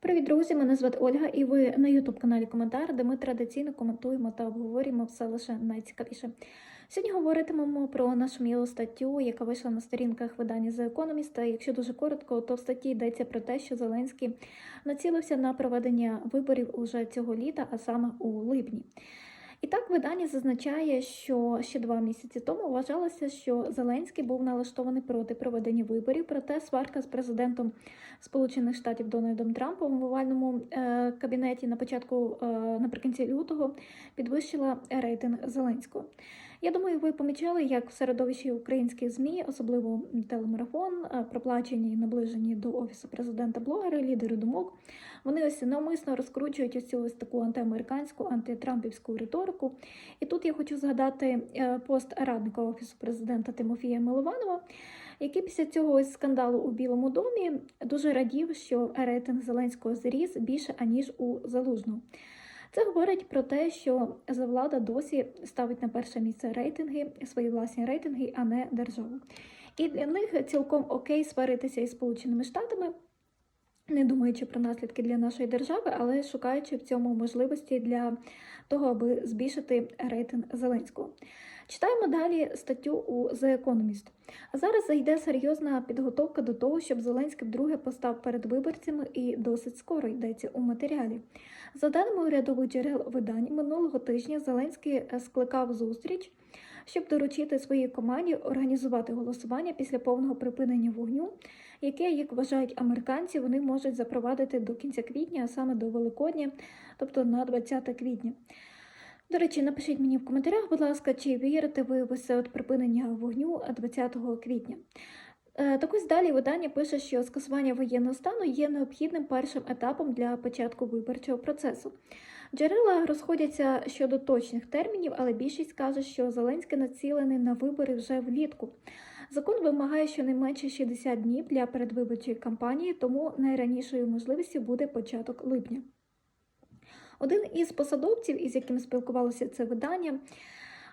Привіт, друзі! Мене звати Ольга, і ви на ютуб-каналі Коментар, де ми традиційно коментуємо та обговорюємо все лише найцікавіше. Сьогодні говоритимемо про нашу мілу статтю, яка вийшла на сторінках видання The Economist. Якщо дуже коротко, то в статті йдеться про те, що Зеленський націлився на проведення виборів уже цього літа, а саме у липні. І так видання зазначає, що ще два місяці тому вважалося, що Зеленський був налаштований проти проведення виборів, проте сварка з президентом Сполучених Штатів Дональдом Трампом в овальному е, кабінеті на початку е, наприкінці лютого підвищила рейтинг Зеленського. Я думаю, ви помічали, як в середовищі українських змі, особливо телемарафон, е, проплачені і наближені до офісу президента блогери, лідери думок. Вони ось навмисно розкручують ось цю ось таку антиамериканську, антитрампівську риторику. І тут я хочу згадати е, пост радника офісу президента Тимофія Милованова, який після цього ось скандалу у Білому домі дуже радів, що рейтинг Зеленського зріс більше аніж у Залужного. Це говорить про те, що влада досі ставить на перше місце рейтинги, свої власні рейтинги, а не державу. І для них цілком окей сваритися із Сполученими Штатами, не думаючи про наслідки для нашої держави, але шукаючи в цьому можливості для того, аби збільшити рейтинг Зеленського. Читаємо далі статтю у The Economist. А зараз зайде серйозна підготовка до того, щоб Зеленський вдруге постав перед виборцями і досить скоро йдеться у матеріалі. За даними урядових джерел видань, минулого тижня Зеленський скликав зустріч, щоб доручити своїй команді організувати голосування після повного припинення вогню, яке, як вважають американці, вони можуть запровадити до кінця квітня, а саме до Великодня, тобто на 20 квітня. До речі, напишіть мені в коментарях, будь ласка, чи вірите ви в це от припинення вогню 20 квітня. Так ось далі видання пише, що скасування воєнного стану є необхідним першим етапом для початку виборчого процесу. Джерела розходяться щодо точних термінів, але більшість каже, що Зеленський націлений на вибори вже влітку. Закон вимагає щонайменше 60 днів для передвиборчої кампанії, тому найранішою можливістю буде початок липня. Один із посадовців, із яким спілкувалося це видання,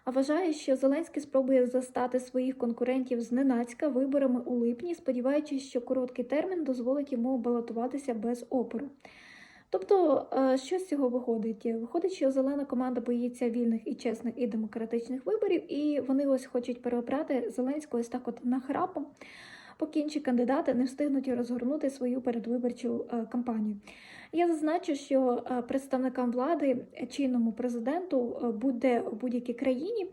вважає, що Зеленський спробує застати своїх конкурентів зненацька виборами у липні, сподіваючись, що короткий термін дозволить йому балотуватися без опору. Тобто, що з цього виходить? Виходить, що зелена команда боїться вільних і чесних і демократичних виборів, і вони ось хочуть переобрати Зеленського ось так от нахрапом, поки інші кандидати не встигнуть розгорнути свою передвиборчу кампанію. Я зазначу, що представникам влади, чинному президенту, будь-де у будь-якій країні.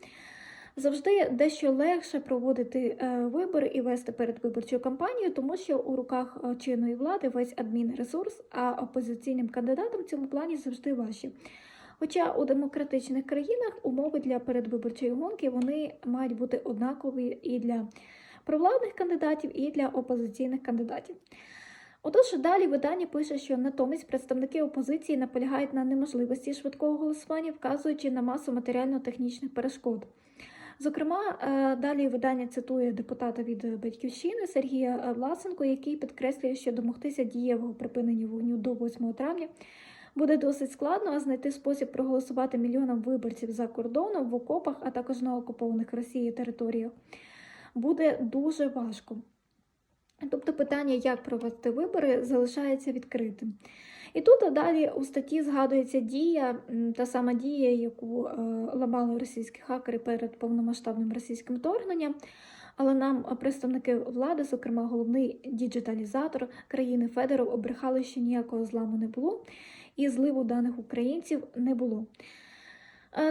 Завжди дещо легше проводити вибори і вести передвиборчу кампанію, тому що у руках чинної влади весь адмінресурс, а опозиційним кандидатам в цьому плані завжди важче. Хоча у демократичних країнах умови для передвиборчої гонки вони мають бути однакові і для провладних кандидатів, і для опозиційних кандидатів. Отож, далі видання пише, що натомість представники опозиції наполягають на неможливості швидкого голосування, вказуючи на масу матеріально-технічних перешкод. Зокрема, далі видання цитує депутата від Батьківщини Сергія Власенко, який підкреслює, що домогтися дієвого припинення вогню до 8 травня буде досить складно, а знайти спосіб проголосувати мільйонам виборців за кордоном в окопах, а також на окупованих Росією територіях, буде дуже важко. Тобто питання, як провести вибори, залишається відкритим. І тут далі у статті згадується дія, та сама дія, яку ламали російські хакери перед повномасштабним російським вторгненням. Але нам представники влади, зокрема головний діджиталізатор країни Федоров, обрехали, що ніякого зламу не було, і зливу даних українців не було.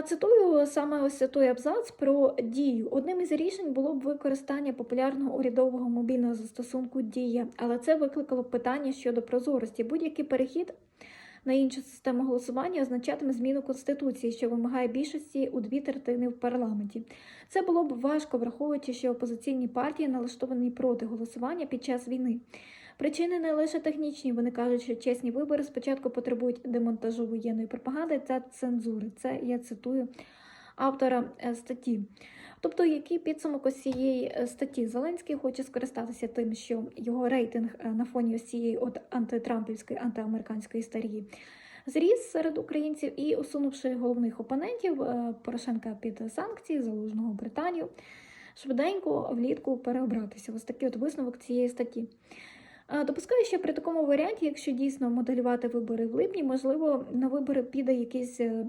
Цитую саме ось той абзац про дію. Одним із рішень було б використання популярного урядового мобільного застосунку Дія, але це викликало питання щодо прозорості. Будь-який перехід на іншу систему голосування означатиме зміну конституції, що вимагає більшості у дві третини в парламенті. Це було б важко, враховуючи, що опозиційні партії налаштовані проти голосування під час війни. Причини не лише технічні. Вони кажуть, що чесні вибори спочатку потребують демонтажу воєнної пропагади та цензури. Це я цитую автора статті. Тобто, який підсумок ось цієї статті Зеленський хоче скористатися тим, що його рейтинг на фоні ось цієї от антитрампівської, антиамериканської історії зріс серед українців і усунувши головних опонентів Порошенка під санкції, залужного Британію, швиденько влітку переобратися. Ось такий от висновок цієї статті. Допускаю, що при такому варіанті, якщо дійсно моделювати вибори в липні, можливо, на вибори піде якийсь е,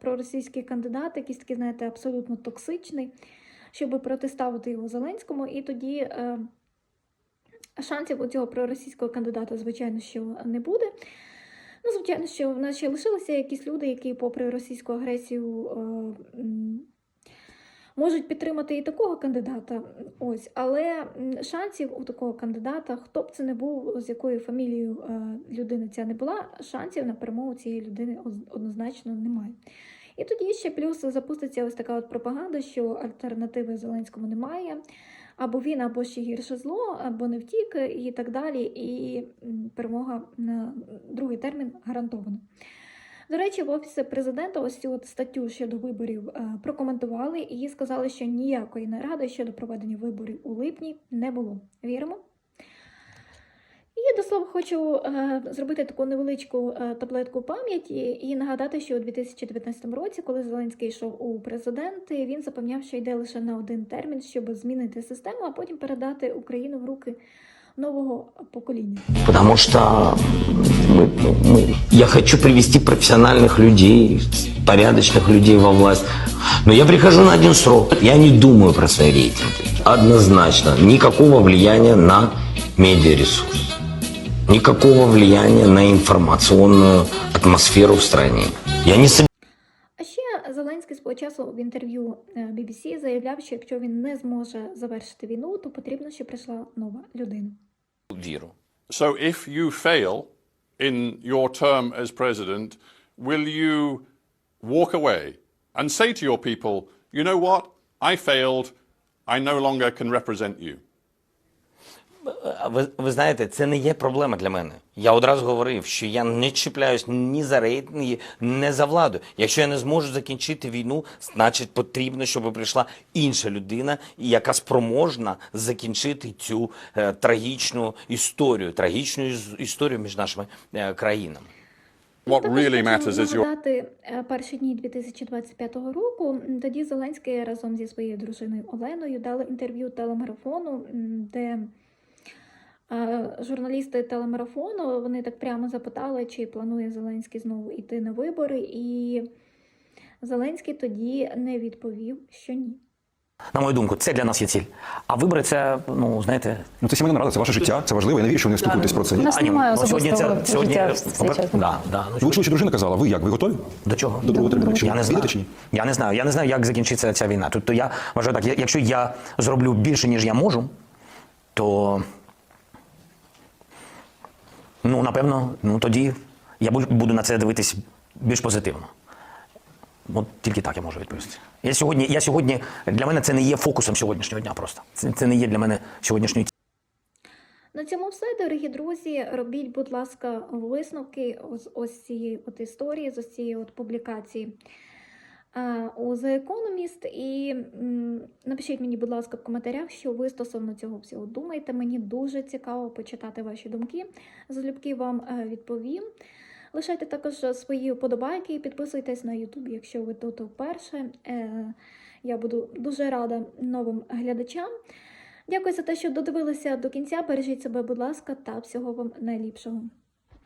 проросійський кандидат, якийсь такий, знаєте, абсолютно токсичний, щоб протиставити його Зеленському, і тоді е, шансів у цього проросійського кандидата, звичайно, що не буде. Ну, звичайно, що в нас ще лишилися якісь люди, які, попри російську агресію, е, можуть підтримати і такого кандидата. Ось, але шансів у такого кандидата, хто б це не був, з якою фамілією е, людина ця не була, шансів на перемогу цієї людини однозначно немає. І тоді ще плюс запуститься ось така от пропаганда, що альтернативи Зеленському немає. Або він, або ще гірше зло, або не втік, і так далі. І перемога на другий термін гарантована. До речі, в офісі президента ось цю статтю щодо виборів е, прокоментували і сказали, що ніякої наради щодо проведення виборів у липні не було. Віримо? І до слова, хочу е, зробити таку невеличку е, таблетку пам'яті і нагадати, що у 2019 році, коли Зеленський йшов у президенти, він запевняв, що йде лише на один термін, щоб змінити систему, а потім передати Україну в руки нового покоління. Потому что мы- мы- я хочу привести профессиональных людей, порядочных людей во власть. Но я прихожу на один срок. Я не думаю про свои рейтинги. Однозначно. Никакого влияния на медиаресурс. Никакого влияния на информационную атмосферу в стране. Я не собираюсь А ще Зеленський свого часу в інтерв'ю е, BBC заявляв, що якщо він не зможе завершити війну, то потрібно, щоб прийшла нова людина. веру. So if you fail in your term as president, will you walk away and say to your people, you know what? I failed. I no longer can represent you. Ви, ви знаєте, це не є проблема для мене. Я одразу говорив, що я не чіпляюсь ні за рейтинги, ні за владу. Якщо я не зможу закінчити війну, значить потрібно, щоб прийшла інша людина, яка спроможна закінчити цю е, трагічну історію, трагічну іс- історію між нашими е, країнами. What Також really хочу matters is your нагадати е, перші дні 2025 року. Тоді Зеленський разом зі своєю дружиною Оленою дали інтерв'ю телемарафону, де журналісти телемарафону вони так прямо запитали, чи планує Зеленський знову йти на вибори, і Зеленський тоді не відповів, що ні. На мою думку, це для нас є ціль. А вибори це, ну знаєте, Ну, це сімейна нарада, це ваше життя, це важливо. Я не вірю, що ви не спілкуєтесь про це. У Ні? нас немає ну, сьогодні це сьогодні життя в цей да, да, ну, Ви чули, що дружина казала, ви як? Ви готові? До чого? До другого терміну. Я не знаю. Чи ні? Я не знаю. Я не знаю, як закінчиться ця війна. Тобто я вважаю так, якщо я зроблю більше, ніж я можу, то ну, напевно, ну тоді я бу- буду на це дивитись більш позитивно. От тільки так я можу відповісти. Я сьогодні, я сьогодні для мене це не є фокусом сьогоднішнього дня просто. Це, це не є для мене сьогоднішньої На цьому все, дорогі друзі. Робіть, будь ласка, висновки ось, ось цієї от історії, з ось цієї от публікації у The Economist. І напишіть мені, будь ласка, в коментарях, що ви стосовно цього всього думаєте. Мені дуже цікаво почитати ваші думки. Залюбки вам е, відповім. Лишайте також свої вподобайки і підписуйтесь на YouTube, якщо ви тут вперше. Е, Я буду дуже рада новим глядачам. Дякую за те, що додивилися до кінця. Бережіть себе, будь ласка, та всього вам найліпшого.